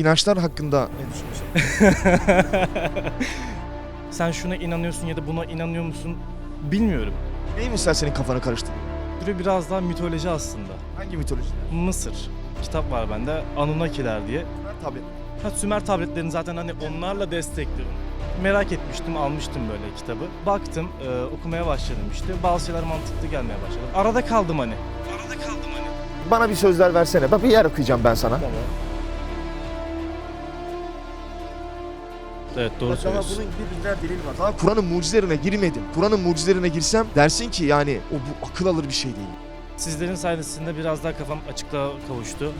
İnançlar hakkında ne düşünüyorsun? Sen şuna inanıyorsun ya da buna inanıyor musun bilmiyorum. Neyi mesela senin kafanı karıştırıyor? Türü biraz daha mitoloji aslında. Hangi mitoloji? Mısır. Kitap var bende. Anunnakiler diye. Tabii. Ha, Sümer tabletlerini zaten hani onlarla destekliyorum. Merak etmiştim, almıştım böyle kitabı. Baktım, e, okumaya başladım işte. Bazı şeyler mantıklı gelmeye başladı. Arada kaldım hani. Arada kaldım hani. Bana bir sözler versene. Bak bir yer okuyacağım ben sana. Tamam. Evet doğru Bak ama söylüyorsun. bunun bir binler delil var. Daha Kur'an'ın mucizelerine girmedim. Kur'an'ın mucizelerine girsem dersin ki yani o bu akıl alır bir şey değil. Sizlerin sayesinde biraz daha kafam açıklığa kavuştu.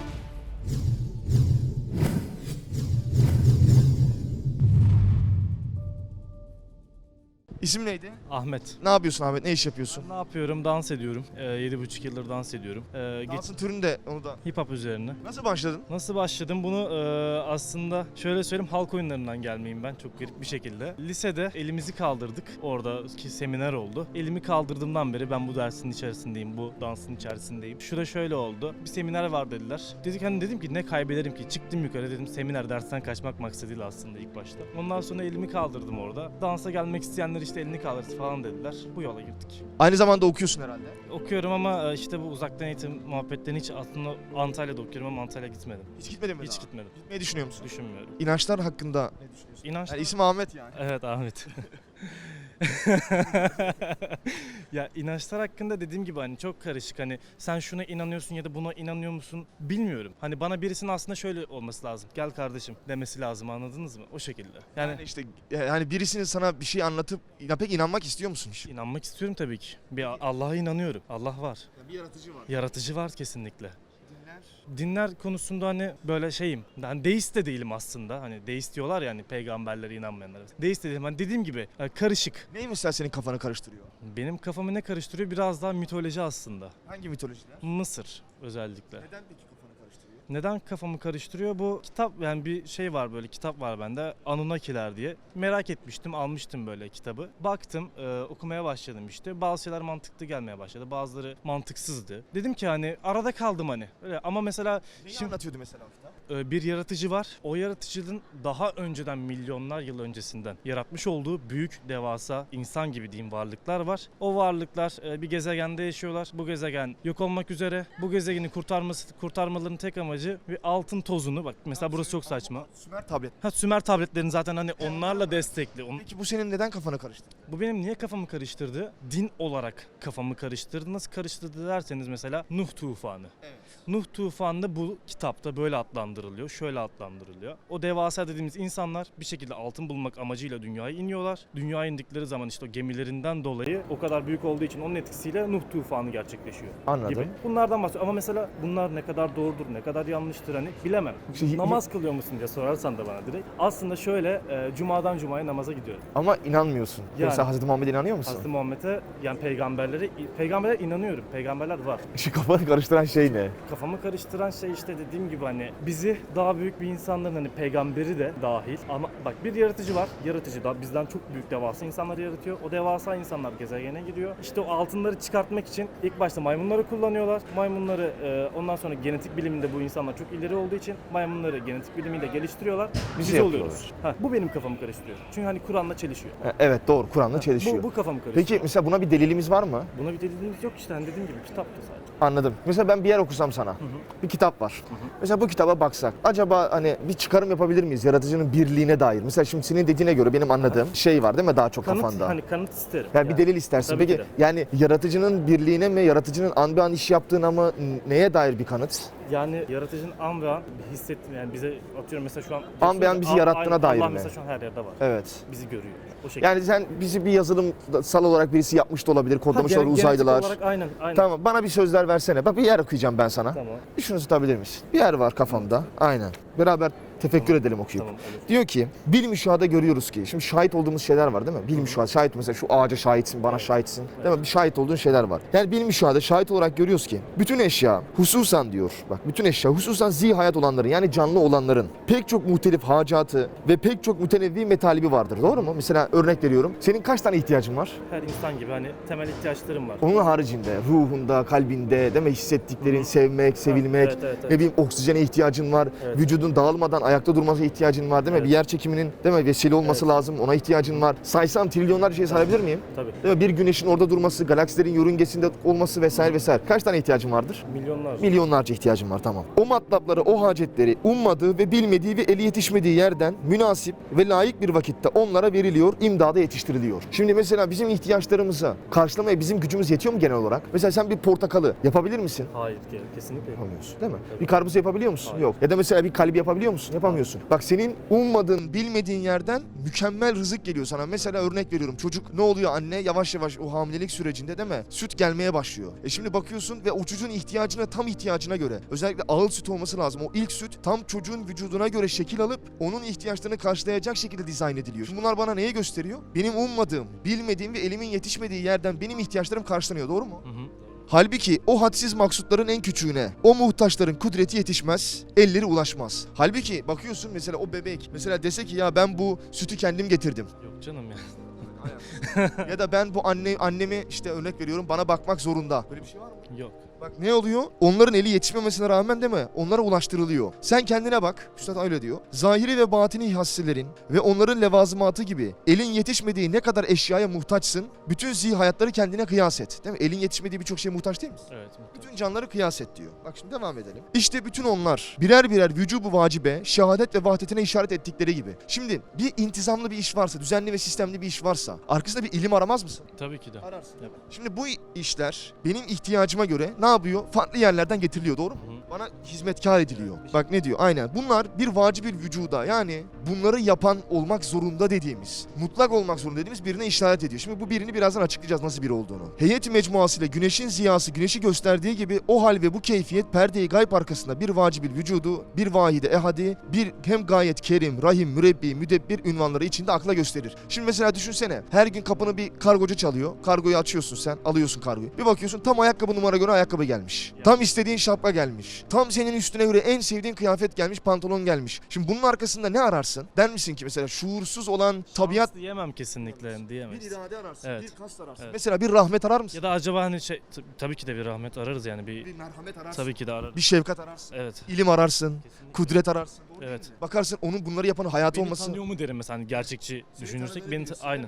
İsim neydi? Ahmet. Ne yapıyorsun Ahmet? Ne iş yapıyorsun? Ne yapıyorum? Dans ediyorum. Ee, 7,5 yıldır dans ediyorum. Ee, geç, Dansın türünü de onu da. hip hop üzerine. Nasıl başladın? Nasıl başladım? Bunu e, aslında şöyle söyleyeyim halk oyunlarından gelmeyeyim ben çok garip bir şekilde. Lisede elimizi kaldırdık. Oradaki seminer oldu. Elimi kaldırdığımdan beri ben bu dersin içerisindeyim, bu dansın içerisindeyim. Şurada şöyle oldu. Bir seminer var dediler. Dedik hani dedim ki ne kaybederim ki? Çıktım yukarı dedim seminer dersten kaçmak maksadıyla aslında ilk başta. Ondan sonra elimi kaldırdım orada. Dansa gelmek isteyenler işte elini kaldırsın falan dediler. Bu yola girdik. Aynı zamanda okuyorsun herhalde. Okuyorum ama e, işte bu uzaktan eğitim muhabbetlerini hiç aslında Antalya'da okuyorum ama Antalya'ya gitmedim. Hiç gitmedin mi Hiç daha? gitmedim. Gitmeyi düşünüyor musun? Düşünmüyorum. İnançlar hakkında ne düşünüyorsun? İnanç. Yani isim Ahmet yani. Evet Ahmet. ya inançlar hakkında dediğim gibi hani çok karışık hani sen şuna inanıyorsun ya da buna inanıyor musun bilmiyorum. Hani bana birisinin aslında şöyle olması lazım. Gel kardeşim demesi lazım anladınız mı? O şekilde. Yani, Yani işte yani birisinin sana bir şey anlatıp ya pek inanmak istiyor musun? hiç? inanmak istiyorum tabii ki. Bir Allah'a inanıyorum. Allah var. Bir yaratıcı var. Yaratıcı var kesinlikle. Dinler konusunda hani böyle şeyim. Ben deist de değilim aslında. Hani deist diyorlar ya hani peygamberlere inanmayanlara. Deist de değilim. Hani dediğim gibi e, karışık. Neyi mesela senin kafanı karıştırıyor? Benim kafamı ne karıştırıyor? Biraz daha mitoloji aslında. Hangi mitolojiler? Mısır özellikle. Neden peki? Neden kafamı karıştırıyor? Bu kitap yani bir şey var böyle kitap var bende Anunnakiler diye. Merak etmiştim almıştım böyle kitabı. Baktım e, okumaya başladım işte. Bazı şeyler mantıklı gelmeye başladı. Bazıları mantıksızdı. Dedim ki hani arada kaldım hani. Öyle ama mesela Neyi Şimdi- anlatıyordu mesela bir yaratıcı var. O yaratıcının daha önceden milyonlar yıl öncesinden yaratmış olduğu büyük devasa insan gibi diyeyim varlıklar var. O varlıklar e, bir gezegende yaşıyorlar. Bu gezegen yok olmak üzere. Bu gezegeni kurtarması kurtarmalarının tek amacı bir altın tozunu bak mesela burası çok saçma. Sümer tablet. Ha Sümer tabletlerini zaten hani onlarla destekli. Peki bu senin neden kafanı karıştırdı? bu benim niye kafamı karıştırdı? Din olarak kafamı karıştırdı. Nasıl karıştırdı derseniz mesela Nuh tufanı. Evet. Nuh tufanı bu kitapta böyle adlandırılıyor, şöyle adlandırılıyor. O devasa dediğimiz insanlar bir şekilde altın bulmak amacıyla dünyaya iniyorlar. Dünyaya indikleri zaman işte o gemilerinden dolayı o kadar büyük olduğu için onun etkisiyle Nuh tufanı gerçekleşiyor. Anladım. Gibi. Bunlardan bahsediyor ama mesela bunlar ne kadar doğrudur, ne kadar yanlıştır hani bilemem. Şey- Namaz kılıyor musun diye sorarsan da bana direkt. Aslında şöyle e, cumadan cumaya namaza gidiyorum. Ama inanmıyorsun. Yani. Mesela Hazreti Muhammed'e inanıyor musun? Hazreti Muhammed'e yani peygamberlere peygamberler inanıyorum. Peygamberler var. Şu kafanı karıştıran şey ne? Kafamı karıştıran şey işte dediğim gibi hani bizi daha büyük bir insanların hani peygamberi de dahil ama bak bir yaratıcı var. Yaratıcı da bizden çok büyük devasa insanları yaratıyor. O devasa insanlar gezegene gidiyor. İşte o altınları çıkartmak için ilk başta maymunları kullanıyorlar. Maymunları e, ondan sonra genetik biliminde bu insanlar çok ileri olduğu için maymunları genetik bilimiyle geliştiriyorlar. Biz, şey oluyoruz. Ha, bu benim kafamı karıştırıyor. Çünkü hani Kur'an'la çelişiyor. Ha, Evet doğru Kur'an'la çelişiyor. Bu, bu kafamı karıştırıyor. Peki mesela buna bir delilimiz var mı? Buna bir delilimiz yok işte hani dediğim gibi kitaptı sadece. Anladım. Mesela ben bir yer okusam sana. Bir kitap var. Mesela bu kitaba baksak. Acaba hani bir çıkarım yapabilir miyiz yaratıcının birliğine dair? Mesela şimdi senin dediğine göre benim anladığım şey var değil mi daha çok Kanıt, kafanda? hani kanıt isterim. yani bir delil istersin. Tabii ki Peki yani yaratıcının birliğine mi, yaratıcının an bir an iş yaptığına mı neye dair bir kanıt? Yani yaratıcının an ve an hissettiğini yani bize atıyorum mesela şu an An be an bizi yarattığına aynen, dair Allah mi? mesela şu an her yerde var. Evet. Bizi görüyor. O şekilde. Yani sen bizi bir yazılımsal olarak birisi yapmış da olabilir, kodlamış gene- olabilir uzaylılar. olarak aynen aynen. Tamam bana bir sözler versene. Bak bir yer okuyacağım ben sana. Tamam. Bir şunu tutabilir misin? Bir yer var kafamda. Aynen. Beraber tefekkür edelim okuyup. Tamam. evet. Diyor ki bil müşahada görüyoruz ki şimdi şahit olduğumuz şeyler var değil mi? Bil müşahada şahit mesela şu ağaca şahitsin bana şahitsin değil mi? Bir şahit olduğun şeyler var. Yani bil müşahada şahit olarak görüyoruz ki bütün eşya hususan diyor bak bütün eşya hususan zi hayat olanların yani canlı olanların pek çok muhtelif hacatı ve pek çok mütenevvi metalibi vardır doğru mu? Mesela örnek veriyorum senin kaç tane ihtiyacın var? Her insan gibi hani temel ihtiyaçlarım var. Onun haricinde ruhunda, kalbinde değil mi hissettiklerin sevmek, sevilmek, Evet, evet, evet. ne bileyim oksijene ihtiyacın var. Evet. Vücudun dağılmadan ayakta durmasına ihtiyacın var değil mi? Evet. Bir yer çekiminin değil mi? Vesile olması lazım. Ona ihtiyacın var. Saysam trilyonlarca şey sayabilir miyim? Tabii. Değil mi? Bir güneşin orada durması, galaksilerin yörüngesinde olması vesaire vesaire. Kaç tane ihtiyacın vardır? Milyonlar. Milyonlarca ihtiyacın var tamam. O matlapları, o hacetleri ummadığı ve bilmediği ve eli yetişmediği yerden münasip ve layık bir vakitte onlara veriliyor, imdada yetiştiriliyor. Şimdi mesela bizim ihtiyaçlarımıza karşılamaya bizim gücümüz yetiyor mu genel olarak? Mesela sen bir portakalı yapabilir misin? Hayır kesinlikle. Yapamıyorsun değil mi? Tabii. Bir karpuzu yapabiliyor musun? Hayır. Yok. Ya da mesela bir kalbi yapabiliyor musun? Yapamıyorsun. Bak senin ummadığın, bilmediğin yerden mükemmel rızık geliyor sana. Mesela örnek veriyorum. Çocuk ne oluyor anne? Yavaş yavaş o hamilelik sürecinde değil mi? Süt gelmeye başlıyor. E şimdi bakıyorsun ve o çocuğun ihtiyacına tam ihtiyacına göre. Özellikle ağıl süt olması lazım. O ilk süt tam çocuğun vücuduna göre şekil alıp onun ihtiyaçlarını karşılayacak şekilde dizayn ediliyor. Şimdi bunlar bana neyi gösteriyor? Benim ummadığım, bilmediğim ve elimin yetişmediği yerden benim ihtiyaçlarım karşılanıyor. Doğru mu? Hı hı. Halbuki o hadsiz maksutların en küçüğüne, o muhtaçların kudreti yetişmez, elleri ulaşmaz. Halbuki bakıyorsun mesela o bebek, mesela dese ki ya ben bu sütü kendim getirdim. Yok canım ya. ya da ben bu anne annemi işte örnek veriyorum bana bakmak zorunda. Böyle bir şey var mı? Yok. Bak ne oluyor? Onların eli yetişmemesine rağmen değil mi? Onlara ulaştırılıyor. Sen kendine bak. Üstad öyle diyor. Zahiri ve batini hasselerin ve onların levazımatı gibi elin yetişmediği ne kadar eşyaya muhtaçsın, bütün zih hayatları kendine kıyas et. Değil mi? Elin yetişmediği birçok şeye muhtaç değil misin? Evet. muhtemelen. Bütün canları kıyas et diyor. Bak şimdi devam edelim. İşte bütün onlar birer birer vücubu vacibe, şehadet ve vahdetine işaret ettikleri gibi. Şimdi bir intizamlı bir iş varsa, düzenli ve sistemli bir iş varsa arkasında bir ilim aramaz mısın? Tabii ki de. Ararsın. Yap. Şimdi bu işler benim ihtiyacıma göre ne yapıyor? Farklı yerlerden getiriliyor doğru mu? Hı. Bana hizmetkar ediliyor. Bak ne diyor? Aynen. Bunlar bir vacibül vücuda yani bunları yapan olmak zorunda dediğimiz, mutlak olmak zorunda dediğimiz birine işaret ediyor. Şimdi bu birini birazdan açıklayacağız nasıl biri olduğunu. Heyet mecmuasıyla güneşin ziyası güneşi gösterdiği gibi o hal ve bu keyfiyet perdeyi gayb arkasında bir vacibül vücudu, bir vahide ehadi, bir hem gayet kerim, rahim, mürebbi, müdebbir ünvanları içinde akla gösterir. Şimdi mesela düşünsene her gün kapını bir kargocu çalıyor. Kargoyu açıyorsun sen, alıyorsun kargoyu. Bir bakıyorsun tam ayakkabı numara göre ayakkabı gelmiş. Ya. Tam istediğin şapka gelmiş. Tam senin üstüne göre en sevdiğin kıyafet gelmiş, pantolon gelmiş. Şimdi bunun arkasında ne ararsın? Der misin ki mesela şuursuz olan tabiat diyemem kesinlikle diyemeyiz. irade ararsın, Evet. bir kast ararsın. Evet. Mesela bir rahmet arar mısın? Ya da acaba hani şey t- tabii ki de bir rahmet ararız yani bir bir merhamet ararsın. tabii ki de ararız. Bir şefkat ararsın. Evet. İlim ararsın, Kesinlikle. kudret ararsın. Evet. Bakarsın onun bunları yapan hayatı Beni olması. tanıyor mu derim mesela hani gerçekçi düşünürsek beni bilirsin, aynı.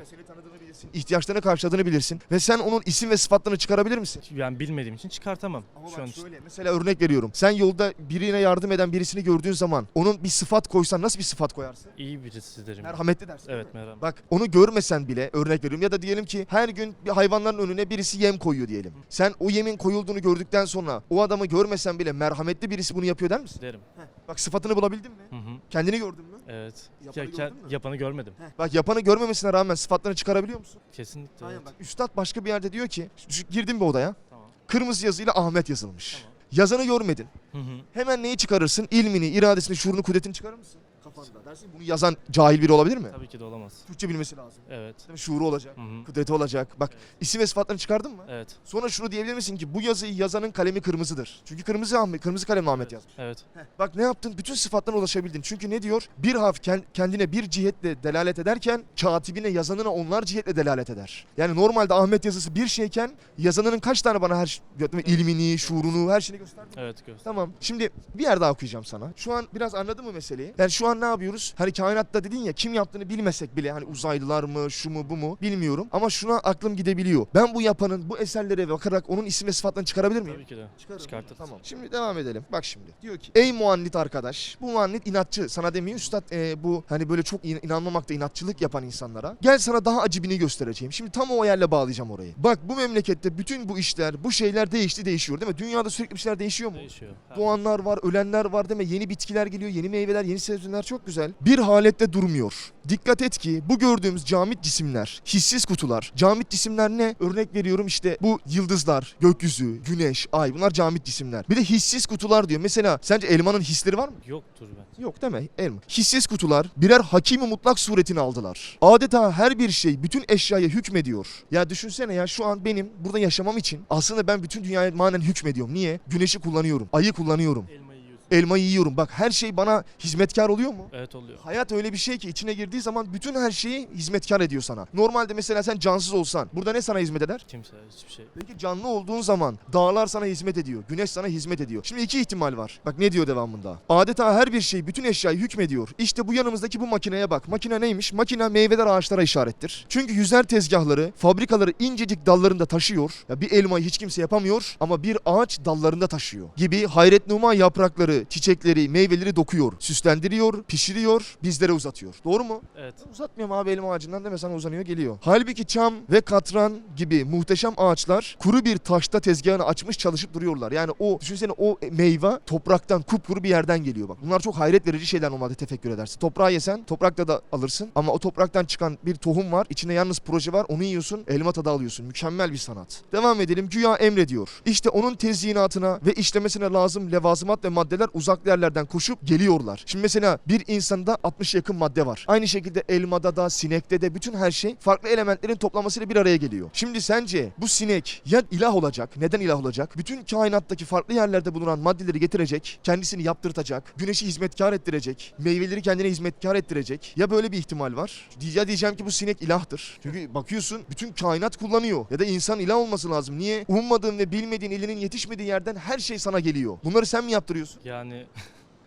İhtiyaçlarını karşıladığını bilirsin. Ve sen onun isim ve sıfatlarını çıkarabilir misin? Yani bilmediğim için çıkartamam Ama şu an için. mesela örnek veriyorum. Sen yolda birine yardım eden birisini gördüğün zaman onun bir sıfat koysan nasıl bir sıfat koyarsın? İyi birisi derim. Merhametli dersin. Evet merhaba. Bak onu görmesen bile örnek veriyorum ya da diyelim ki her gün bir hayvanların önüne birisi yem koyuyor diyelim. Sen o yemin koyulduğunu gördükten sonra o adamı görmesen bile merhametli birisi bunu yapıyor der misin? Derim. Bak sıfatını bulabildin mi? Hı hı. Kendini gördün mü? Evet. Yapanı Ya- gördün mü? yapanı görmedim. Bak yapanı görmemesine rağmen sıfatlarını çıkarabiliyor musun? Kesinlikle. Aynen evet. bak. Üstad başka bir yerde diyor ki şu- girdim bir odaya. Tamam. Kırmızı yazıyla Ahmet yazılmış. Yazanı görmedin. Hı hı. Hemen neyi çıkarırsın? İlmini, iradesini, şuurunu, kudretini çıkarır mısın? Kafanda. Dersin bunu yazan cahil biri olabilir mi? Tabii ki de olamaz. Türkçe bilmesi lazım. Evet. Mi? Şuuru olacak. Hı hı. Kudreti olacak. Bak isim ve sıfatlarını çıkardın mı? Evet. Sonra şunu diyebilir misin ki bu yazıyı yazanın kalemi kırmızıdır. Çünkü kırmızı Ahmet, kırmızı kalem Ahmet yazmış. Evet. Bak ne yaptın? Bütün sıfatlarına ulaşabildin. Çünkü ne diyor? Bir harf ken- kendine bir cihetle delalet ederken katibine yazanına onlar cihetle delalet eder. Yani normalde Ahmet yazısı bir şeyken yazanının kaç tane bana her şey- ilmini, şuurunu, her şeyini gösterdi. Evet göster. Tamam. Şimdi bir yer daha okuyacağım sana. Şu an biraz anladın mı meseleyi? Yani şu an ne yapıyoruz? Hani kainatta dedin ya kim yaptığını bilmesek bile hani uzaylılar mı, şu mu, bu mu bilmiyorum. Ama şuna aklım gidebiliyor. Ben bu yapanın bu eserlere bakarak onun isim ve sıfatlarını çıkarabilir miyim? Tabii ki de. Çıkarırım. Çıkartırız. Tamam. Şimdi devam edelim. Bak şimdi. Diyor ki ey muannit arkadaş. Bu muannit inatçı. Sana demiyor üstad e, bu hani böyle çok in- inanmamakta inatçılık yapan insanlara. Gel sana daha acibini göstereceğim. Şimdi tam o yerle bağlayacağım orayı. Bak bu memlekette bütün bu işler, bu şeyler değişti değişiyor değil mi? Dünyada sürekli bir şeyler değişiyor mu? Değişiyor. Doğanlar var, ölenler var değil mi? Yeni bitkiler geliyor, yeni meyveler, yeni sebzeler çok güzel. Bir halette durmuyor. Dikkat et ki bu gördüğümüz camit cisimler, hissiz kutular. Camit cisimler ne? Örnek veriyorum işte bu yıldızlar, gökyüzü, güneş, ay bunlar camit cisimler. Bir de hissiz kutular diyor. Mesela sence elmanın hisleri var mı? Yoktur ben. Yok mi? Elma. Hissiz kutular birer hakimi mutlak suretini aldılar. Adeta her bir şey bütün eşyaya hükmediyor. Ya düşünsene ya şu an benim burada yaşamam için aslında ben bütün dünyaya manen hükmediyorum. Niye? Güneşi kullanıyorum. Ayı kullanıyorum. Yiyorsun. Elmayı yiyorum. Bak her şey bana hizmetkar oluyor mu? Evet oluyor. Hayat öyle bir şey ki içine girdiği zaman bütün her şeyi hizmetkar ediyor sana. Normalde mesela sen cansız olsan burada ne sana hizmet eder? Kimse hiçbir şey. Peki canlı olduğun zaman dağlar sana hizmet ediyor. Güneş sana hizmet ediyor. Şimdi iki ihtimal var. Bak ne diyor devamında. Adeta her bir şey bütün eşyayı hükmediyor. İşte bu yanımızdaki bu makineye bak. Makine neymiş? Makine meyveler ağaçlara işarettir. Çünkü yüzer tezgahları, fabrikaları incecik dallarında taşıyor. Ya bir elmayı hiç kimse yapamıyor ama bir ağaç dallarında taşıyor. Gibi hayret numa yaprakları, çiçekleri, meyveleri dokuyor, süslendiriyor, pişiriyor, bizlere uzatıyor. Doğru mu? Evet. Uzatmıyorum abi elma ağacından deme sana uzanıyor geliyor. Halbuki çam ve katran gibi muhteşem ağaçlar kuru bir taşta tezgahını açmış çalışıp duruyorlar. Yani o düşünsene o meyve topraktan kupkuru bir yerden geliyor bak. Bunlar çok hayret verici şeyler normalde tefekkür edersin. Toprağı yesen toprakta da alırsın ama o topraktan çıkan bir tohum var. içinde yalnız proje var. Onu yiyorsun elma tadı alıyorsun. Mükemmel bir sanat. Devam edelim. Güya emrediyor. İşte onun tezyinatına ve işlemesine lazım levazımat ve maddeler uzak yerlerden koşup geliyorlar. Şimdi mesela bir insanda 60 yakın madde var. Aynı şekilde elmada da sinekte de bütün her şey farklı elementlerin toplamasıyla bir araya geliyor. Şimdi sence bu sinek ya ilah olacak? Neden ilah olacak? Bütün kainattaki farklı yerlerde bulunan maddeleri getirecek, kendisini yaptırtacak, güneşi hizmetkar ettirecek, meyveleri kendine hizmetkar ettirecek. Ya böyle bir ihtimal var. Ya diyeceğim ki bu sinek ilahtır. Çünkü bakıyorsun bütün kainat kullanıyor. Ya da insan ilah olması lazım. Niye? Ummadığın ve bilmediğin elinin yetişmediği yerden her şey sana geliyor. Bunları sen mi yaptırıyorsun? Yani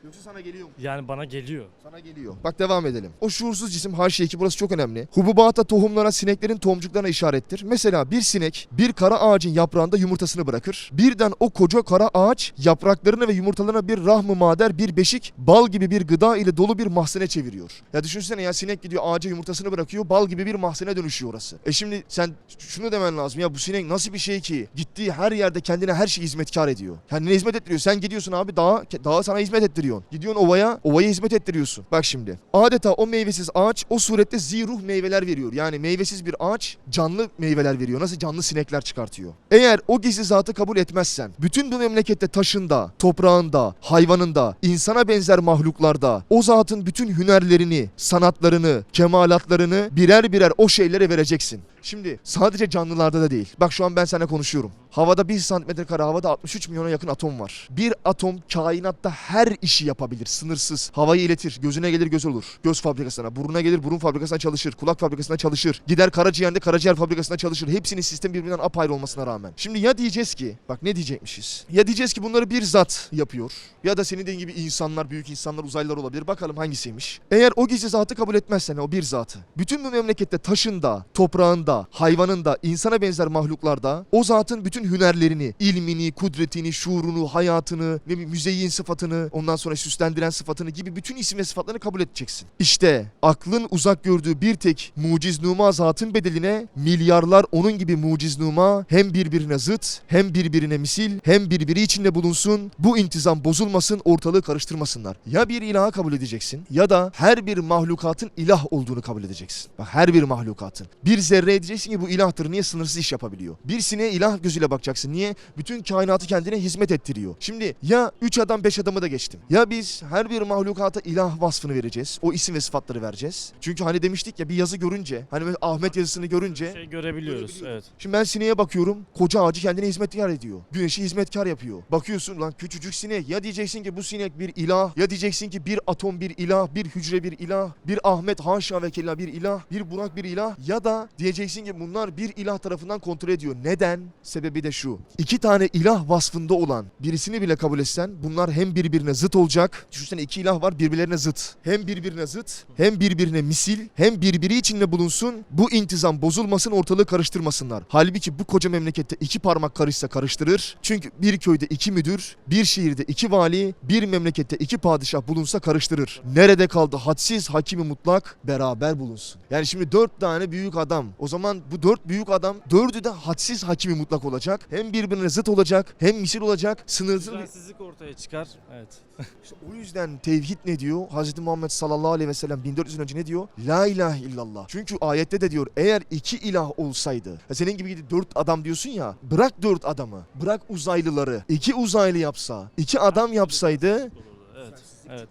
Yoksa sana geliyor mu? yani bana geliyor. Sana geliyor. Bak devam edelim. O şuursuz cisim H2 burası çok önemli. Hububata tohumlara sineklerin tohumcuklarına işarettir. Mesela bir sinek bir kara ağacın yaprağında yumurtasını bırakır. Birden o koca kara ağaç yapraklarını ve yumurtalarına bir rahmı mader bir beşik bal gibi bir gıda ile dolu bir mahzene çeviriyor. Ya düşünsene ya sinek gidiyor ağaca yumurtasını bırakıyor bal gibi bir mahzene dönüşüyor orası. E şimdi sen şunu demen lazım ya bu sinek nasıl bir şey ki gittiği her yerde kendine her şey hizmetkar ediyor. Kendine hizmet ettiriyor. Sen gidiyorsun abi dağa, dağa sana hizmet ettiriyorsun. Gidiyorsun ovaya, ovaya hizmet ettiriyorsun. Bak şimdi. Adeta o meyvesiz ağaç o surette ziruh meyveler veriyor. Yani meyvesiz bir ağaç canlı meyveler veriyor. Nasıl canlı sinekler çıkartıyor. Eğer o gizli zatı kabul etmezsen, bütün bu memlekette taşında, toprağında, hayvanında, insana benzer mahluklarda o zatın bütün hünerlerini, sanatlarını, kemalatlarını birer birer o şeylere vereceksin. Şimdi sadece canlılarda da değil. Bak şu an ben seninle konuşuyorum. Havada 1 santimetre kare havada 63 milyona yakın atom var. Bir atom kainatta her işi yapabilir. Sınırsız. Havayı iletir. Gözüne gelir göz olur. Göz fabrikasına. Burnuna gelir burun fabrikasına çalışır. Kulak fabrikasına çalışır. Gider karaciğerde karaciğer fabrikasına çalışır. Hepsinin sistem birbirinden apayrı olmasına rağmen. Şimdi ya diyeceğiz ki bak ne diyecekmişiz. Ya diyeceğiz ki bunları bir zat yapıyor. Ya da senin dediğin gibi insanlar, büyük insanlar, uzaylılar olabilir. Bakalım hangisiymiş. Eğer o gizli zatı kabul etmezsen o bir zatı. Bütün bu memlekette taşında, toprağında, hayvanında, insana benzer mahluklarda o zatın bütün hünerlerini, ilmini, kudretini, şuurunu, hayatını, ne bileyim müzeyyin sıfatını, ondan sonra süslendiren sıfatını gibi bütün isim ve sıfatlarını kabul edeceksin. İşte aklın uzak gördüğü bir tek muciz numa zatın bedeline milyarlar onun gibi muciz numa hem birbirine zıt, hem birbirine misil, hem birbiri içinde bulunsun. Bu intizam bozulmasın, ortalığı karıştırmasınlar. Ya bir ilaha kabul edeceksin ya da her bir mahlukatın ilah olduğunu kabul edeceksin. Bak her bir mahlukatın. Bir zerre diyeceksin ki bu ilahtır. Niye sınırsız iş yapabiliyor? Bir sineğe ilah gözüyle bakacaksın. Niye? Bütün kainatı kendine hizmet ettiriyor. Şimdi ya 3 adam 5 adamı da geçtim. Ya biz her bir mahlukata ilah vasfını vereceğiz. O isim ve sıfatları vereceğiz. Çünkü hani demiştik ya bir yazı görünce hani böyle Ahmet yazısını görünce Şey görebiliyoruz. Evet. Şimdi ben sineğe bakıyorum. Koca ağacı kendine hizmetkar ediyor. Güneşi hizmetkar yapıyor. Bakıyorsun lan küçücük sinek. Ya diyeceksin ki bu sinek bir ilah. Ya diyeceksin ki bir atom bir ilah. Bir hücre bir ilah. Bir Ahmet haşa ve kella bir ilah. Bir Burak bir ilah. Ya da diyeceksin ki bunlar bir ilah tarafından kontrol ediyor. Neden? Sebebi de şu. İki tane ilah vasfında olan birisini bile kabul etsen bunlar hem birbirine zıt olacak. Düşünsene iki ilah var birbirlerine zıt. Hem birbirine zıt hem birbirine misil hem birbiri içinde bulunsun. Bu intizam bozulmasın ortalığı karıştırmasınlar. Halbuki bu koca memlekette iki parmak karışsa karıştırır. Çünkü bir köyde iki müdür, bir şehirde iki vali, bir memlekette iki padişah bulunsa karıştırır. Nerede kaldı hadsiz hakimi mutlak beraber bulunsun. Yani şimdi dört tane büyük adam. O zaman bu dört büyük adam dördü de hadsiz hakimi mutlak olacak. Hem birbirine zıt olacak hem misil olacak. Sınırsız bir... Düzensizlik ortaya çıkar. Evet. İşte o yüzden tevhid ne diyor? Hz. Muhammed sallallahu aleyhi ve sellem 1400 yıl önce ne diyor? La ilahe illallah. Çünkü ayette de diyor eğer iki ilah olsaydı. Senin gibi dört adam diyorsun ya. Bırak dört adamı. Bırak uzaylıları. iki uzaylı yapsa. iki adam yapsaydı. Evet. Evet.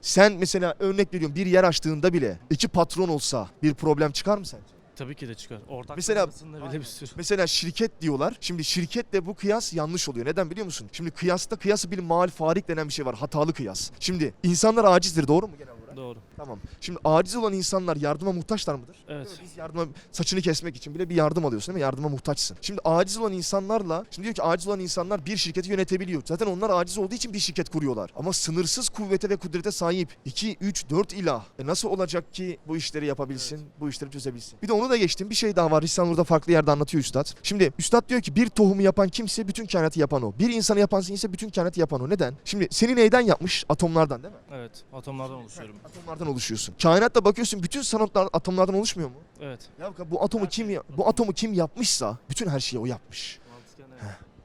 Sen mesela örnek veriyorum bir yer açtığında bile iki patron olsa bir problem çıkar mı sence? Tabii ki de çıkar. Ortak Mesela- arasında bile bir sürü. Mesela şirket diyorlar. Şimdi şirketle bu kıyas yanlış oluyor. Neden biliyor musun? Şimdi kıyasta kıyası bir mal farik denen bir şey var. Hatalı kıyas. Şimdi insanlar acizdir doğru mu genel olarak? Doğru. Tamam. Şimdi aciz olan insanlar yardıma muhtaçlar mıdır? Evet. Değil mi? Biz yardıma saçını kesmek için bile bir yardım alıyorsun değil mi? Yardıma muhtaçsın. Şimdi aciz olan insanlarla şimdi diyor ki aciz olan insanlar bir şirketi yönetebiliyor. Zaten onlar aciz olduğu için bir şirket kuruyorlar. Ama sınırsız kuvvete ve kudrete sahip 2 3 4 ilah. E nasıl olacak ki bu işleri yapabilsin, bu işleri çözebilsin? Bir de onu da geçtim. Bir şey daha var. Risale Nur'da farklı yerde anlatıyor üstad. Şimdi üstad diyor ki bir tohumu yapan kimse bütün kainatı yapan o. Bir insanı yapan ise bütün kainatı yapan o. Neden? Şimdi seni neyden yapmış? Atomlardan değil mi? Evet. Atomlardan oluşuyorum. Atomlardan oluşuyorsun. Kainatta bakıyorsun bütün sanatlar atomlardan oluşmuyor mu? Evet. Ya bu atomu kim ya- bu atomu kim yapmışsa bütün her şeyi o yapmış.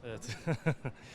Evet.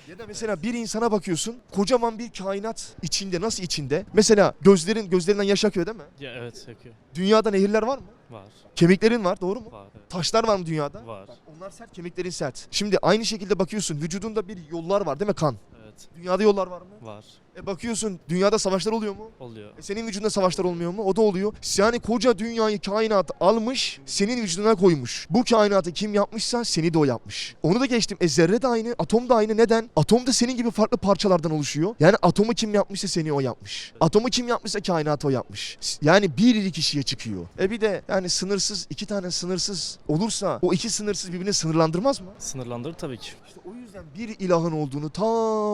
Ya da mesela bir insana bakıyorsun kocaman bir kainat içinde nasıl içinde? Mesela gözlerin gözlerinden yaş akıyor değil mi? ya evet yakıyor. Dünyada nehirler var mı? Var. Kemiklerin var doğru mu? Var. Evet. Taşlar var mı dünyada? Var. Onlar sert kemiklerin sert. Şimdi aynı şekilde bakıyorsun vücudunda bir yollar var değil mi kan? Evet. Dünyada yollar var mı? Var. E bakıyorsun dünyada savaşlar oluyor mu? Oluyor. E senin vücudunda savaşlar olmuyor mu? O da oluyor. Yani koca dünyayı kainat almış, senin vücuduna koymuş. Bu kainatı kim yapmışsa seni de o yapmış. Onu da geçtim. E zerre de aynı, atom da aynı. Neden? Atom da senin gibi farklı parçalardan oluşuyor. Yani atomu kim yapmışsa seni o yapmış. Atomu kim yapmışsa kainatı o yapmış. Yani bir iki kişiye çıkıyor. E bir de yani sınırsız, iki tane sınırsız olursa o iki sınırsız birbirini sınırlandırmaz mı? Sınırlandırır tabii ki. İşte o yüzden bir ilahın olduğunu ta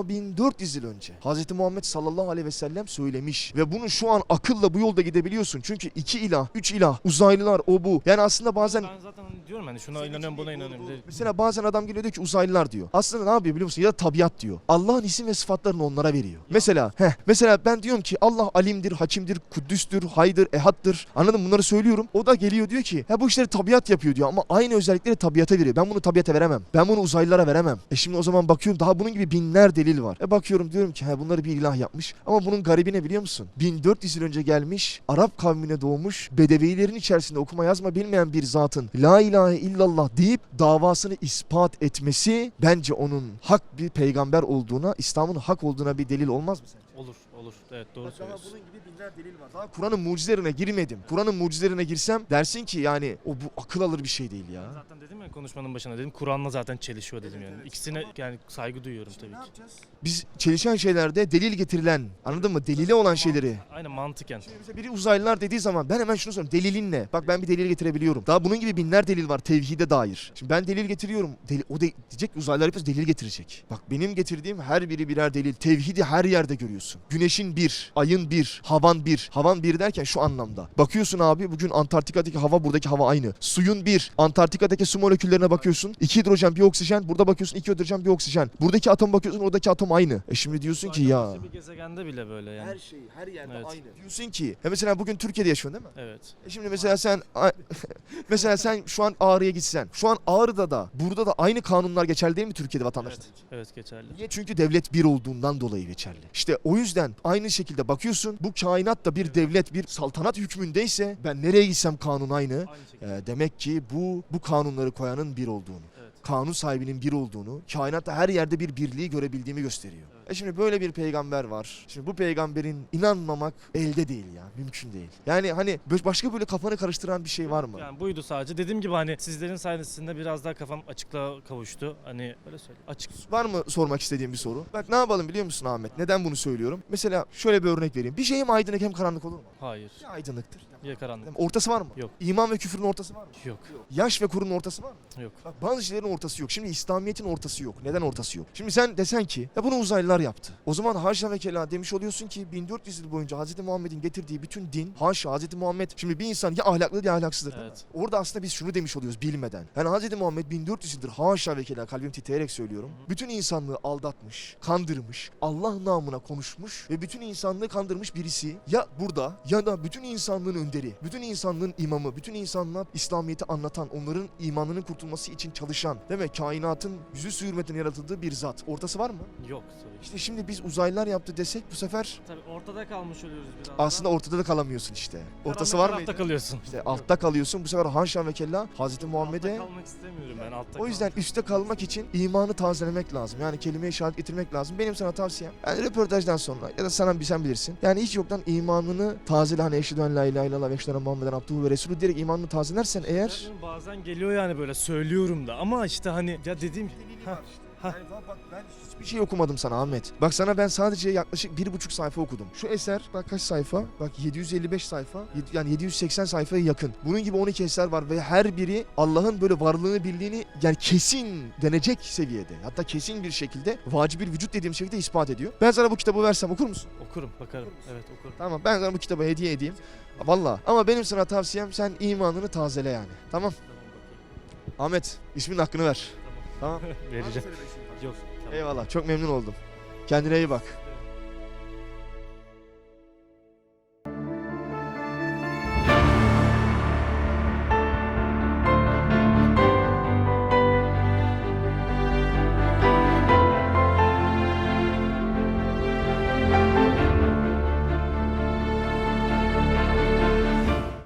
1400 yıl önce Hz. Muhammed sallallahu aleyhi ve sellem söylemiş. Ve bunu şu an akılla bu yolda gidebiliyorsun. Çünkü iki ilah, üç ilah, uzaylılar o bu. Yani aslında bazen... Ben zaten diyorum hani şuna inanıyorum buna inanıyorum. Mesela bazen adam geliyor diyor ki uzaylılar diyor. Aslında ne yapıyor biliyor musun? Ya da tabiat diyor. Allah'ın isim ve sıfatlarını onlara veriyor. Mesela heh, mesela ben diyorum ki Allah alimdir, hakimdir, kuddüstür, haydır, ehattır. Anladın mı? Bunları söylüyorum. O da geliyor diyor ki ha bu işleri tabiat yapıyor diyor ama aynı özellikleri tabiata veriyor. Ben bunu tabiata veremem. Ben bunu uzaylılara veremem. E şimdi o zaman bakıyorum daha bunun gibi binler delil var. E bakıyorum diyorum ki ha bunları bir ilah yapmış. Ama bunun garibi ne biliyor musun? 1400 yıl önce gelmiş, Arap kavmine doğmuş, bedevilerin içerisinde okuma yazma bilmeyen bir zatın La ilahe illallah deyip davasını ispat etmesi bence onun hak bir peygamber olduğuna, İslam'ın hak olduğuna bir delil olmaz mı sence? Olur olur. Evet doğru Bak daha söylüyorsun. bunun gibi binler delil var. Daha Kur'an'ın mucizelerine girmedim. Kur'an'ın mucizelerine girsem dersin ki yani o bu akıl alır bir şey değil ya. Zaten dedim ya konuşmanın başında dedim Kur'an'la zaten çelişiyor dedim yani. İkisine yani saygı duyuyorum tabii ki. Biz çelişen şeylerde delil getirilen, anladın mı? Delile olan şeyleri. Aynen mantıken. Şimdi biri uzaylılar dediği zaman ben hemen şunu soruyorum. Delilin ne? Bak ben bir delil getirebiliyorum. Daha bunun gibi binler delil var tevhide dair. Şimdi ben delil getiriyorum. Deli- o de, diyecek ki uzaylılar hepsi delil getirecek. Bak benim getirdiğim her biri birer delil. Tevhidi her yerde görüyorsun. Güneşin bir, ayın bir, havan bir. Havan bir derken şu anlamda. Bakıyorsun abi bugün Antarktika'daki hava buradaki hava aynı. Suyun bir. Antarktika'daki su moleküllerine bakıyorsun. İki hidrojen bir oksijen. Burada bakıyorsun iki hidrojen bir oksijen. Buradaki atom bakıyorsun oradaki atom aynı. E şimdi diyorsun ki ya. Bir gezegende bile böyle yani. şey her yerde Evet. aynı. Diyorsun ki he mesela bugün Türkiye'de yaşıyorsun değil mi? Evet. E şimdi mesela sen mesela sen şu an Ağrı'ya gitsen. Şu an Ağrı'da da burada da aynı kanunlar geçerli değil mi Türkiye'de vatandaşlar Evet, evet geçerli. Niye? Çünkü devlet bir olduğundan dolayı geçerli. İşte o yüzden aynı şekilde bakıyorsun bu kainat da bir devlet bir saltanat hükmündeyse ben nereye gitsem kanun aynı. Aynı. E, demek ki bu bu kanunları koyanın bir olduğunu, Evet. kanun sahibinin bir olduğunu, kainatta her yerde bir birliği görebildiğimi gösteriyor. Evet. E şimdi böyle bir peygamber var. Şimdi bu peygamberin inanmamak elde değil ya. Mümkün değil. Yani hani başka böyle kafanı karıştıran bir şey var mı? Yani buydu sadece. Dediğim gibi hani sizlerin sayesinde biraz daha kafam açıklığa kavuştu. Hani böyle söyle. Açık. Var mı sormak istediğim bir soru? Bak ne yapalım biliyor musun Ahmet? Neden bunu söylüyorum? Mesela şöyle bir örnek vereyim. Bir şey hem aydınlık hem karanlık olur mu? Hayır. Ya aydınlıktır. Ya karanlık. Ortası var mı? Yok. İman ve küfrün ortası var mı? Yok. Yaş ve kurun ortası var mı? Yok. Bak bazı şeylerin ortası yok. Şimdi İslamiyet'in ortası yok. Neden ortası yok? Şimdi sen desen ki ya bunu uzaylılar yaptı. O zaman haşa ve kela demiş oluyorsun ki 1400 yıl boyunca Hz. Muhammed'in getirdiği bütün din haşa Hz. Muhammed şimdi bir insan ya ahlaklı ya ahlaksızdır. Evet. Orada aslında biz şunu demiş oluyoruz bilmeden. Yani Hz. Muhammed 1400 yıldır haşa ve kela kalbim titreyerek söylüyorum. Bütün insanlığı aldatmış, kandırmış, Allah namına konuşmuş ve bütün insanlığı kandırmış birisi ya burada ya da bütün insanlığın önderi, bütün insanlığın imamı, bütün insanlığa İslamiyet'i anlatan, onların imanının kurtulması için çalışan, değil mi? Kainatın yüzü su hürmetine yaratıldığı bir zat. Ortası var mı? Yok tabii. İşte şimdi biz uzaylılar yaptı desek bu sefer Tabii ortada kalmış oluyoruz biraz. aslında ortada da kalamıyorsun işte. Ortası var mı? kalıyorsun. İşte altta kalıyorsun. Bu sefer Hanşan ve Kella Hazreti Muhammed'e Altta kalmak istemiyorum ben altta o yüzden üstte kalmak için imanı tazelemek lazım. Yani kelime-i şehadet getirmek lazım. Benim sana tavsiyem yani röportajdan sonra ya da sana bir sen bilirsin. Yani hiç yoktan imanını tazele hani eşhedü en la ilahe illallah ve eşhedü enne Muhammeden abduhu ve resulü diyerek imanını tazelersen eğer Zaten Bazen geliyor yani böyle söylüyorum da ama işte hani ya dediğim Hah, bak ben hiçbir şey okumadım sana Ahmet. Bak sana ben sadece yaklaşık bir buçuk sayfa okudum. Şu eser bak kaç sayfa? Bak 755 sayfa. Yani 780 sayfaya yakın. Bunun gibi 12 eser var ve her biri Allah'ın böyle varlığını bildiğini yani kesin denecek seviyede. Hatta kesin bir şekilde vacibil vücut dediğim şekilde ispat ediyor. Ben sana bu kitabı versem okur musun? okurum bakarım. Evet okurum. Tamam ben sana bu kitabı hediye edeyim. Valla. Ama benim sana tavsiyem sen imanını tazele yani. Tamam. Ahmet ismin hakkını ver. Tamam. Vereceğim. Yok. Tamam. Eyvallah çok memnun oldum. Kendine iyi bak.